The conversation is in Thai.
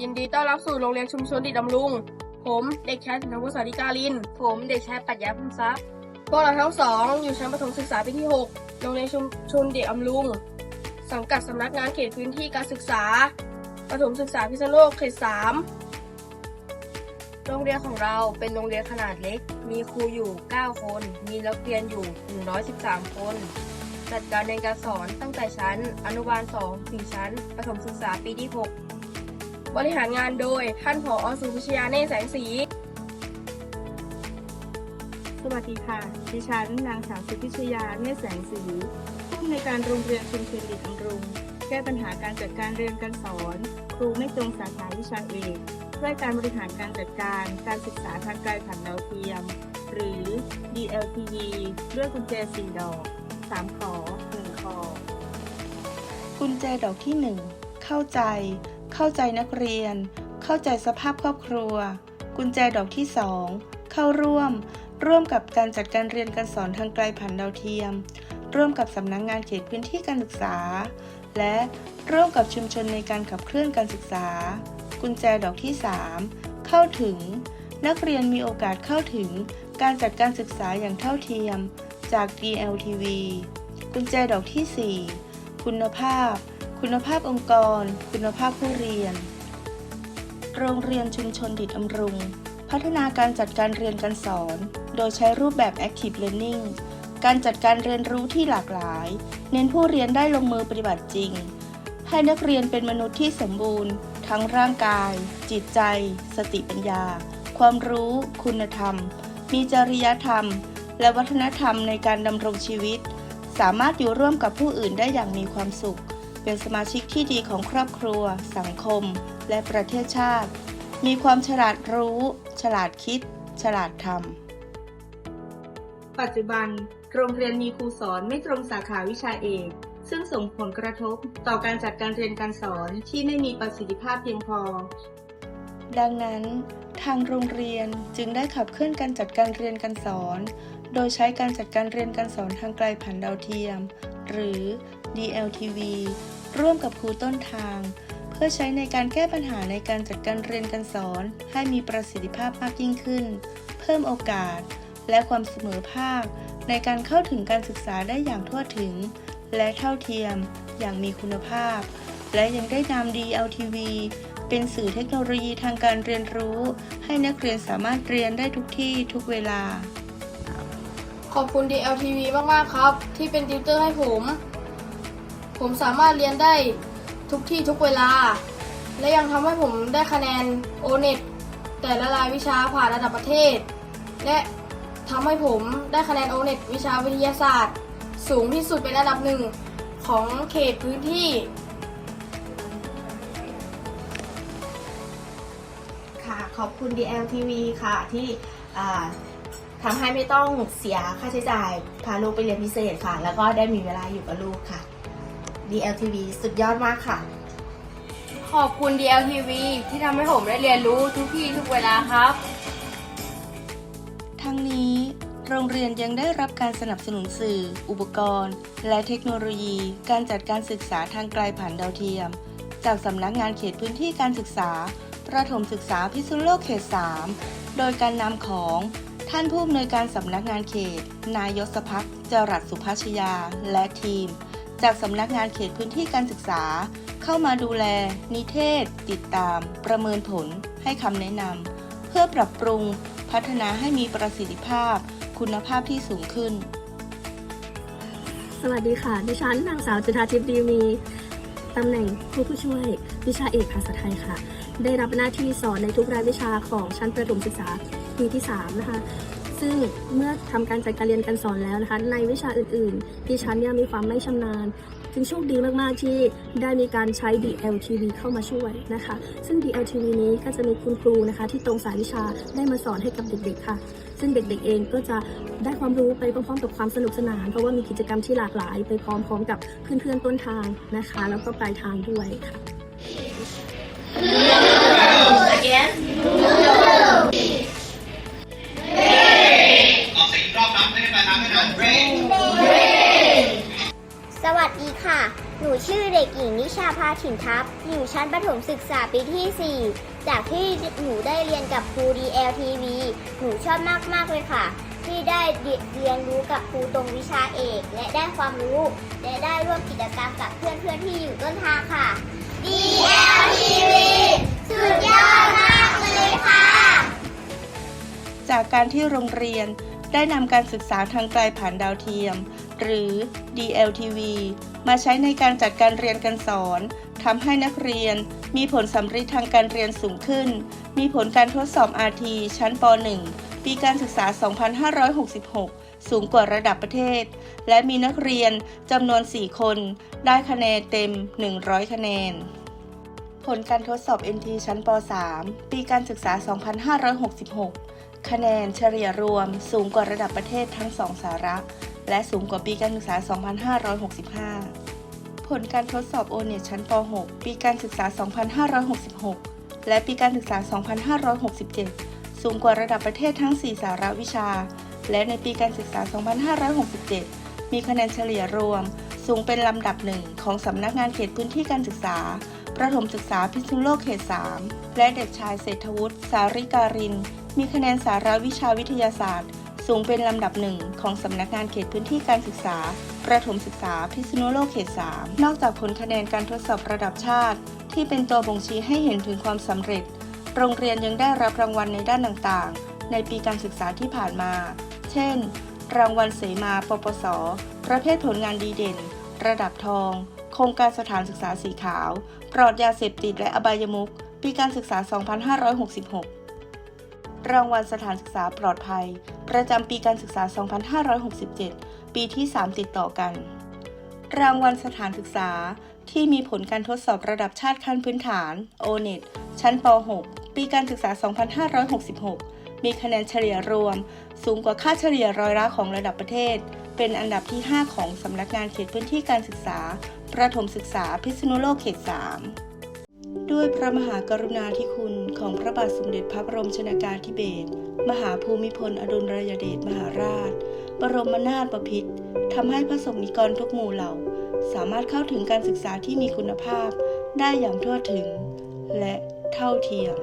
ยินดีต้อนรับสู่โรงเรียนชุมชนดิดดำรุง ผมเด็กชายสินทวุฒิสาริกาลิน ผมเด็กชายปัญญาพุนทรัพย์พวกเราทั้งสองอยู่ชั้นประถมศึกษาปีที่ 6 โรงเรียนชุมชนเด็กอำรุง สังกัดสำนักงานเขตพื้นที่การศึกษา ประถมศึกษาพิษณุโลกเขต 3 โรงเรียนของเราเป็นโรงเรียนขนาดเล็ก มีครูอยู่ 9 คน มีนักเรียนอยู่ 113 คน จัดการเรียนการสอนตั้งแต่ชั้น อนุบาล 2 ถึงชั้น ประถมศึกษาปีที่ 6 บริหารงานโดยท่านผอสุพิชยาเนศแสงสี สวัสดีค่ะ ดิฉันนางสาวสุพิชยาเนศแสงสีผู้อำนวยการโรงเรียนชุมชนดิดอำรุงแก้ปัญหาการจัดการเรียนการสอน ครูไม่ตรงสาขาวิชาเอกด้วยการบริหารการจัดการการศึกษาทางไกลผ่านดาวเทียม หรือ DLTV ด้วยกุญแจ4ดอก3ขอ1คอกุญแจดอกที่ 1 เข้าใจ เข้าใจนักเรียน เข้าใจสภาพครอบครัว กุญแจดอกที่ 2 เข้าร่วม ร่วมกับการจัดการเรียนการสอนทางไกลผ่านดาวเทียม ร่วมกับสำนักงงานเขตพื้นที่การศึกษา และร่วมกับชุมชนในการขับเคลื่อนการศึกษา กุญแจดอกที่ 3 เข้าถึง นักเรียนมีโอกาสเข้าถึงการจัดการศึกษาอย่างเท่าเทียม จาก DLTV กุญแจดอกที่ 4 คุณภาพ คุณภาพองค์กร คุณภาพผู้เรียน โรงเรียนชุมชนดิดอำรุง พัฒนาการจัดการเรียนการสอน โดยใช้รูปแบบ Active Learning การจัดการเรียนรู้ที่หลากหลาย เน้นผู้เรียนได้ลงมือปฏิบัติจริง ให้นักเรียนเป็นมนุษย์ที่สมบูรณ์ ทั้งร่างกาย จิตใจ สติปัญญา ความรู้ คุณธรรม มีจริยธรรม และวัฒนธรรมในการดำรงชีวิต สามารถอยู่ร่วมกับผู้อื่นได้อย่างมีความสุข เป็นสมาชิกที่ดีของครอบครัว สังคม และประเทศชาติ มีความฉลาดรู้ ฉลาดคิด ฉลาดทำ ปัจจุบัน โรงเรียนมีครูสอนไม่ตรงสาขาวิชาเอก ซึ่งส่งผลกระทบต่อการจัดการเรียนการสอนที่ไม่มีประสิทธิภาพเพียงพอ ดังนั้น ทางโรงเรียนจึงได้ขับเคลื่อนการจัดการเรียนการสอน โดยใช้การจัดการเรียนการสอนทางไกลผ่านดาวเทียม หรือ DLTV ร่วมกับครูต้นทาง เพื่อใช้ในการแก้ปัญหาในการจัดการเรียนการสอน ให้มีประสิทธิภาพมากยิ่งขึ้น เพิ่มโอกาส และความเสมอภาค ในการเข้าถึงการศึกษาได้อย่างทั่วถึง และเท่าเทียม อย่างมีคุณภาพ และยังได้นำ DLTV เป็นสื่อเทคโนโลยีทางการเรียนรู้ ให้นักเรียนสามารถเรียนได้ทุกที่ทุกเวลา อบคุณ DLTV มาก ๆ ครับ ที่เป็นติวเตอร์ให้ผม ผมสามารถเรียนได้ทุกที่ทุกเวลา และยังทำให้ผมได้คะแนน o n e t แต่ละรายวิชาผ่านระดับประเทศ และทำให้ผมได้คะแนน o n e t วิชาวิทยาศาสตร์ สูงที่สุดเป็นอันดับหนึ่งของเขตพื้นที่ค่ะขอบคุณ DLTV ค่ะที่ อ่าทำให้ไม่ต้องเสียค่าใช้จ่ายพาลูกไปเรียนพิเศษค่ะ แล้วก็ได้มีเวลาอยู่กับลูกค่ะ DLTV สุดยอดมากค่ะ ขอบคุณ DLTV ที่ทำให้ผมได้เรียนรู้ทุกที่ทุกเวลาครับ ทั้งนี้โรงเรียนยังได้รับการสนับสนุนสื่อ อุปกรณ์ และเทคโนโลยี การจัดการศึกษาทางไกลผ่านดาวเทียม จากสำนักงานเขตพื้นที่การศึกษา ประถมศึกษาพิษณุโลกเขต 3 โดยการนำของ ท่านผู้อำนวยการสำนักงานเขต นายศพักจรัสสุภาชยา และทีม จากสำนักงานเขตพื้นที่การศึกษา เข้ามาดูแล นิเทศ ติดตาม ประเมินผล ให้คำแนะนำเพื่อปรับปรุง พัฒนาให้มีประสิทธิภาพ คุณภาพที่สูงขึ้น สวัสดีค่ะ ดิฉันนางสาวจุธาทิพย์ดีมีตำแหน่งครูผู้ช่วยวิชาเอกภาษาไทยค่ะ ได้รับหน้าที่สอนในทุกรายวิชาของชั้นประถมศึกษา ปีที่3นะคะซึ่งเมื่อทำการจัดการเรียนการสอนแล้วนะคะ ในวิชาอื่นๆดิฉันเนี่ยมีความไม่ชำนาญจึงโชคดีมาก ๆ ที่ได้มีการใช้ DLTV เข้ามาช่วยนะคะ ซึ่ง DLTV นี้ก็จะมีคุณครูนะคะ ที่ตรงสายวิชาได้มาสอนให้กับเด็ก ๆ ค่ะ ซึ่งเด็ก ๆ เองก็จะได้ความรู้ไปพร้อม ๆ กับความสนุกสนาน เพราะว่ามีกิจกรรมที่หลากหลาย ไปพร้อม ๆ กับเพื่อน ๆ ต้นทางนะคะ แล้วก็ปลายทางด้วยค่ะอ อกเสียงอีกรอบนะไม่ได้ไปทางไม่นาน break สวัสดีค่ะ หนูชื่อเด็กหญิงนิชาภาาถิ่นทัพ อยู่ชั้นประถมศึกษาปีที่ 4 จากที่หนูได้เรียนกับครู DLTV หนูชอบมากๆเลยค่ะ ที่ได้เรียนรู้กับครูตรงวิชาเอก และได้ความรู้ และได้ร่วมกิจกรรมกับเพื่อนๆที่อยู่ต้นทางค่ะ DLTV สุดยอดมากเลยค่ะ จากการที่โรงเรียน ได้นำการศึกษาทางไกลผ่านดาวเทียม หรือ DLTV มาใช้ในการจัดการเรียนการสอนทำให้นักเรียน มีผลสำเร็จทางการเรียนสูงขึ้น มีผลการทดสอบ RT ชั้นป .1 ปีการศึกษา 2566 สูงกว่าระดับประเทศ และมีนักเรียนจำนวน 4 คน ได้คะแนนเต็ม 100 คะแนน ผลการทดสอบ NT ชั้นป .3 ปีการศึกษา 2566 คะแนนเฉลี่ยรวมสูงกว่าระดับประเทศทั้ง2สาระ และสูงกว่าปีการศึกษา 2565 ผลการทดสอบ o n e t ชั้นป .6 ปีการศึกษา 2566 และปีการศึกษา 2567 สูงกว่าระดับประเทศทั้ง 4 สาระวิชา และในปีการศึกษา 2567 มีคะแนนเฉลี่ยรวม สูงเป็นลำดับหนึ่งของสำนักงานเขตพื้นที่การศึกษา ประถมศึกษาพิษณุโลกเขต 3 และเด็กชายเศรษฐวุฒิสาริการิน มีคะแนนสาระวิชาวิทยาศาสตร์ สูงเป็นลำดับหนึ่งของสำนักงานเขตพื้นที่การศึกษา ประถมศึกษาพิษณุโลกเขต 3 นอกจากผลคะแนนการทดสอบระดับชาติ ที่เป็นตัวบ่งชี้ให้เห็นถึงความสำเร็จ โรงเรียนยังได้รับรางวัลในด้านต่างๆ ในปีการศึกษาที่ผ่านมา เช่น รางวัลเสมาปปส ประเภทผลงานดีเด่น ระดับทอง โครงการสถานศึกษาสีขาว ปลอดยาเสพติดและอบายมุขปีการศึกษา 2566 รางวัลสถานศึกษาปลอดภัย ประจำปีการศึกษา 2567 ปีที่ 3 ติดต่อกัน รางวัลสถานศึกษาที่มีผลการทดสอบระดับชาติขั้นพื้นฐาน O-NET ชั้นป .6 ปีการศึกษา 2566 มีคะแนนเฉลี่ยรวม สูงกว่าค่าเฉลี่ยร้อยละของระดับประเทศ เป็นอันดับที่ 5 ของสำนักงานเขตพื้นที่การศึกษา ประถมศึกษาพิษณุโลกเขต 3 ด้วยพระมหากรุณาธิคุณของพระบาทสมเด็จพระบรมชนากาธิเบศรมหาภูมิพลอดุลยเดชมหาราช บรมนาถบพิตรทำให้พระสงฆ์นิกรทุกหมู่เหล่า สามารถเข้าถึงการศึกษาที่มีคุณภาพได้อย่างทั่วถึง และเท่าเทียม